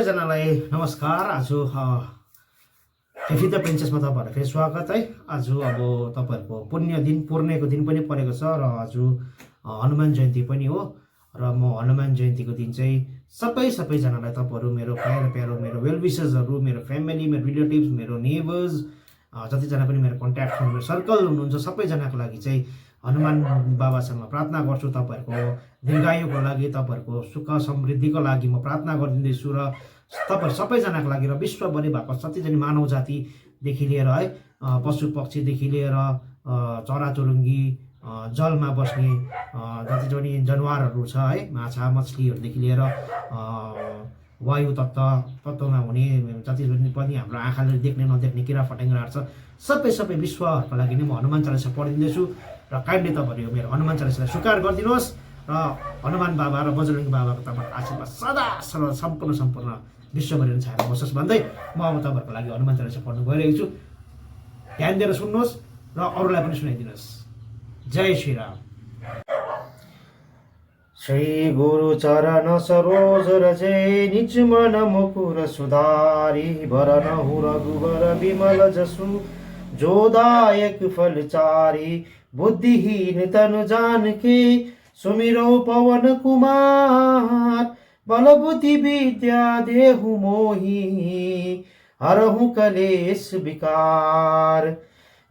सबैजनालाई नमस्कार। आज फिफी द प्रिन्सेसमा तपाईँहरूलाई फेरि स्वागत है। आज अब तपाईँहरूको पुण्य दिन पूर्णेको दिन पनि परेको छ र आज हनुमान जयन्ती पनि हो र म हनुमान जयन्तीको दिन चाहिँ सबै सबैजनालाई तपाईँहरू मेरो प्यारो प्यारो मेरो वेल विसेसहरू मेरो फ्यामिली मेरो रिलेटिभ्स मेरो नेबर्स जतिजना पनि मेरो कन्ट्याक्ट मेरो सर्कल हुनुहुन्छ सबैजनाको लागि चाहिँ हनुमान बाबासँग प्रार्थना गर्छु तपाईँहरूको दीर्घायुको लागि तपाईँहरूको सुख समृद्धिको लागि म प्रार्थना गरिदिँदैछु र तपाईँहरू सबैजनाको लागि र विश्वभरि भएको जतिजना मानव जातिदेखि लिएर है पशु पक्षीदेखि लिएर चराचुरुङ्गी जलमा बस्ने जति पनि जनावरहरू छ है माछा मछलीहरूदेखि लिएर वायु तत्त्व तत्त्वमा हुने जति पनि हाम्रो आँखाले देख्ने नदेख्ने किरा फटेङ्ग्राहरू छ। सबै सबै विश्वहरूको लागि नै म हनुमान चालिसा पढिदिँदैछु। र काइन्डली तपाईँहरू यो मेरो हनुमान चालिसालाई स्वीकार गरिदिनुहोस् र हनुमान बाबा र बजरङ्गी बाबाको तपाईँहरूको आशीर्वाद सदा सदा सम्पूर्ण सम्पूर्ण विश्वभरि नै छाएर बसोस् भन्दै म अब तपाईँहरूको लागि हनुमान चालिसा पढ्नु गइरहेको छु। ध्यान दिएर सुन्नुहोस् र अरूलाई पनि सुनाइदिनुहोस्। जय श्रीराम। श्री गुरु चरण सरोज रजे निज मन मुकुर सुधारी भरन हु रघुवर विमल जसु जोदायक फल चारी बुद्धिहीन तनु जानके सुमिरो पवन कुमार बल बुद्धि विद्या देहु मोही, हरहु कलेश विकार।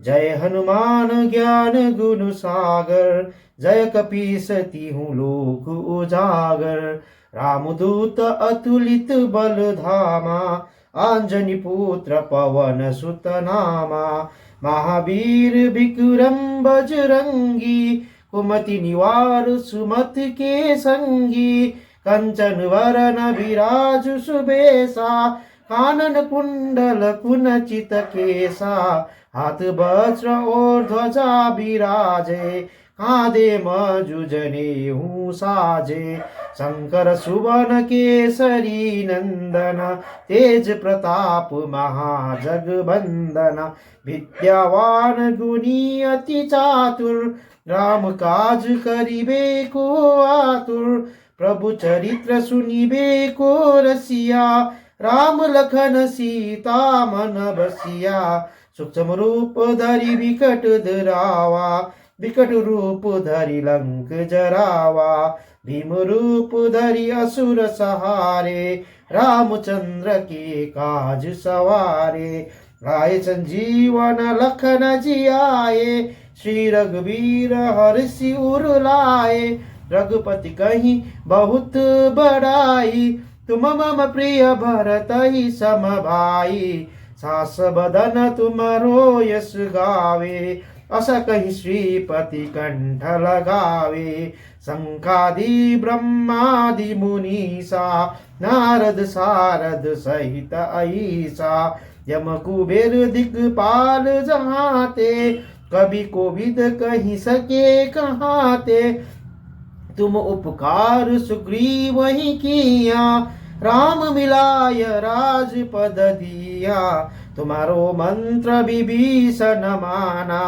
जय हनुमान ज्ञान गुण सागर, जय कपीसती हूँ लोक उजागर। रामदूत अतुलित बल धामा आंजनी पुत्र पवन सुत नामा महावीर विक्रम बजरंगी, कुमति निवार सुमत के संगी, कंचन वरन विराज सुबेसा, कानन कुंडल कुनचित केसा, हाथ वज्र और ध्वजा विराजे। काँधे मजुजने हूँ साजे। शंकर, सुवन, केसरी, नंदन, तेज प्रताप, महाजगबंदन, विद्यावान गुणी अति चातुर, राम काज करिबे को आतुर, प्रभु चरित्र सुनिबे को रसिया, राम लखन सीता मन बसिया, सूक्ष्म रूप धरि विकट धरावा विकट रूप धरि लंक जरावा भीम रूप धरि असुर सहारे रामचंद्र के काज सवारे आए संजीवन लखन जी आए श्री रघुवीर हर्षि उर लाए रघुपति कहीं बहुत बड़ाई, तुम मम प्रिय भरत ही सम भाई सास बदन तुमरो यश गावे अस कही श्रीपति कंठ लगावे शंखादि ब्रह्मादि मुनीसा नारद सारद सहित ऐसा यम कुबेर दिक्पाल जहाते कभी कोविद कही सके कहाते, तुम उपकार सुग्रीव ही किया राम मिलाय राजपद दिया। तुम्हारो मंत्र विभीषण माना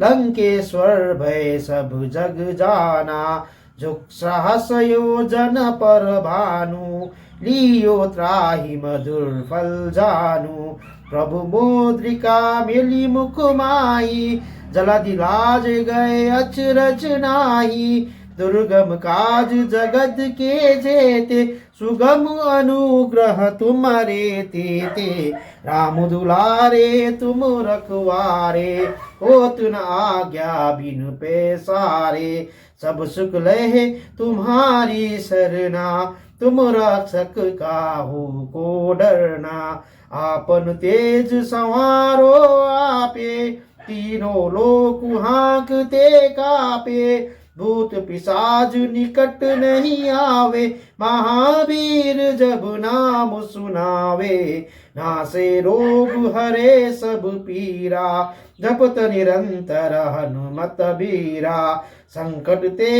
लंकेश्वर भय सब जग जाना झुक सहस योजन पर भानु लियो त्राही मधुर फल जानू प्रभु मोद्रिका मिली मुख माई जलधि लाज गए अचरज नाही दुर्गम काज जगत के जेते, सुगम अनुग्रह तुम्हारे तेते। राम दुलारे, तुम रखवारे होत न आज्ञा बिनु पैसारे। सब सुख लहे तुम्हारी सरना, तुम रक्षक काहू को डरना। आपन तेज संवारो आपे, तीनों लोक हाँकते कापे। भूत पिशाच निकट नहीं आवे, महावीर जब नाम सुनावे। नासे रोग हरे सब पीरा, जपत निरंतर हनुमत बीरा। संकट ते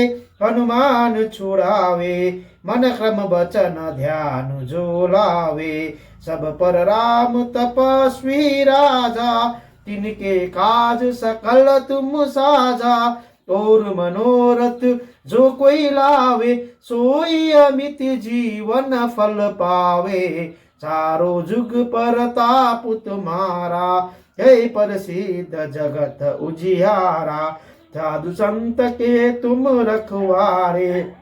हनुमान छुड़ावे, मन क्रम बचन ध्यान जो लावे। सब पर राम तपस्वी राजा, तिनके काज सकल तुम साजा। और मनोरथ जो कोई लावे, सोई अमित जीवन फल पावे। चारो जुग परताप तुम्हारा, हे प्रसिद्ध जगत उजियारा। साधु संत के तुम रखवारे,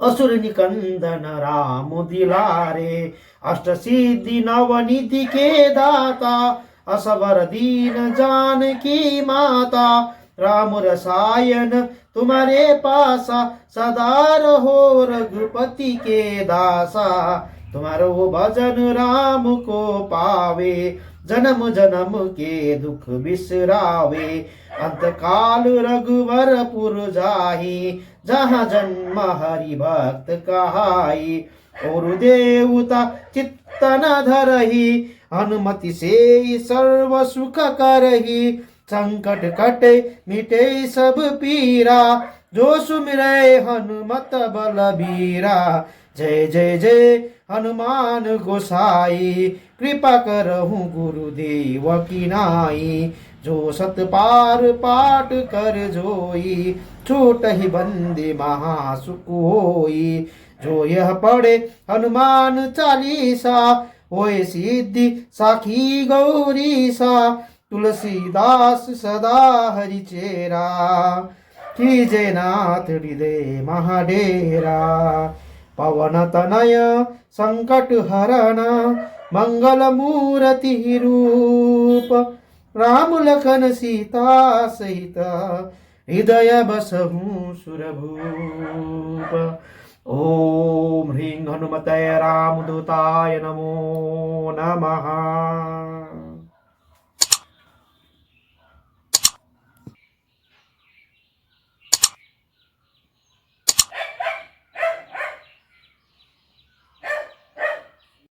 असुर निकंदन राम दिलारे। अष्ट सिद्धि नवनिधि के दाता, असवर दीन जान की माता। राम रसायन तुम्हारे पासा सदा रहो रघुपति के दासा। तुम्हारो भजन राम को पावे, जन्म जन्म के दुख बिसरावे। अंतकाल रघुवरपुर जाही, जहाँ जन्म हरि भक्त कहाई। और देवता चित्तन धरही अनुमति से सर्व सुख करही। संकट कटे मिटे सब पीरा, जो सुमिरे हनुमत बलबीरा जय जय जय हनुमान गोसाई, कृपा करहु गुरुदेव की नाई। जो सत पार पाठ कर जोई, छोट ही बंदी महासुख होई जो यह पढ़े हनुमान चालीसा होए सिद्धि साखी गौरी सा तुलसीदास सदा हरि चेरा कीजे नाथ हृदय महाडेरा। पवन तनय संकट हरण मंगल मूर्ति रूप राम लखन सीता सहित हृदय बसहु सुरभूप। ओम ह्रीं हनुमतय रामदूताय नमो नमः।